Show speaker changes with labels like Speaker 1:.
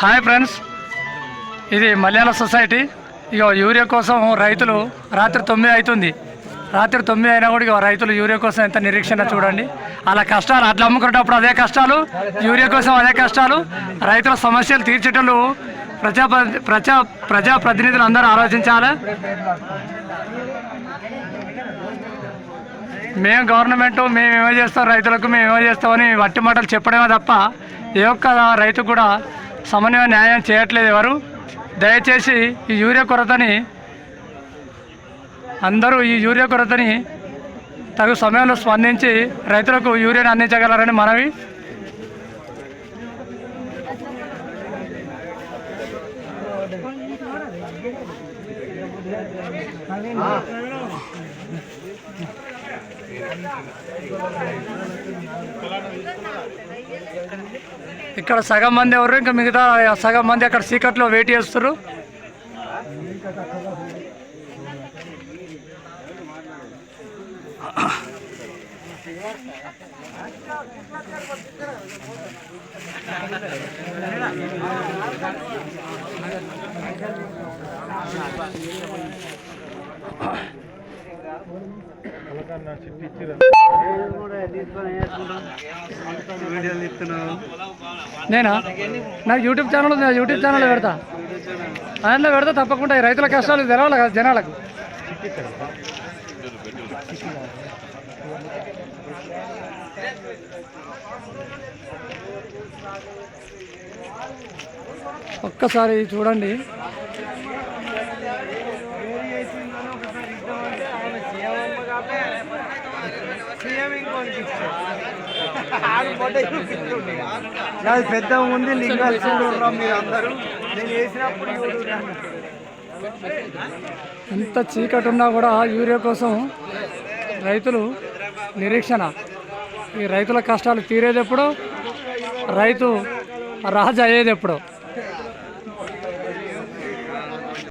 Speaker 1: Hi friends. ఇది మలయాళ society. ఇక urea కోసం రైతులు రాత్రి తొమ్మిది అవుతుంది. రాత్రి తొమ్మిది అయినా కూడా ఇక రైతులు యూరియా కోసం ఎంత నిరీక్షణ చూడండి. అలా కష్టాలు అట్లా అమ్ముకునేటప్పుడు అదే కష్టాలు యూరియా కోసం అదే కష్టాలు. రైతుల సమస్యలు తీర్చేటప్పుడు ప్రజా ప్రజా ప్రజా ప్రతినిధులు అందరూ ఆలోచించాలి. మేము గవర్నమెంట్ మేము ఏమో చేస్తాం రైతులకు మేము ఏమో చేస్తామని వట్టి మాటలు చెప్పడమే తప్ప ఏ ఒక్క రైతు కూడా సమన్వయ న్యాయం చేయట్లేదు ఎవరు? దయచేసి ఈ యూరియా కొరతని అందరూ ఈ యూరియా కొరతని తగు సమయంలో స్పందించి రైతులకు యూరియాని అందించగలరని మనవి. ఇక్కడ సగం మంది ఎవరు? ఇంకా మిగతా సగం మంది అక్కడ సీకట్లో వెయిట్ చేస్తారు నేనా? నాకు యూట్యూబ్ ఛానల్ ఉంది యూట్యూబ్ ఛానల్ పెడతా. దాంట్లో పెడతా తప్పకుండా ఈ రైతుల కష్టాలు తెలవాలి కదా జనాలకు. ఒక్కసారి చూడండి.
Speaker 2: నాది పెద్ద ఉంది లింగాలు చూడుర్రా మీరు అందరూ నేను వేసినప్పుడు ఇంత
Speaker 1: ఎంత చీకటి ఉన్నా కూడా యూరియా కోసం రైతులు నిరీక్షణ. ఈ రైతుల కష్టాలు తీరేదెప్పుడు రైతు రాజు అయ్యేది ఎప్పుడో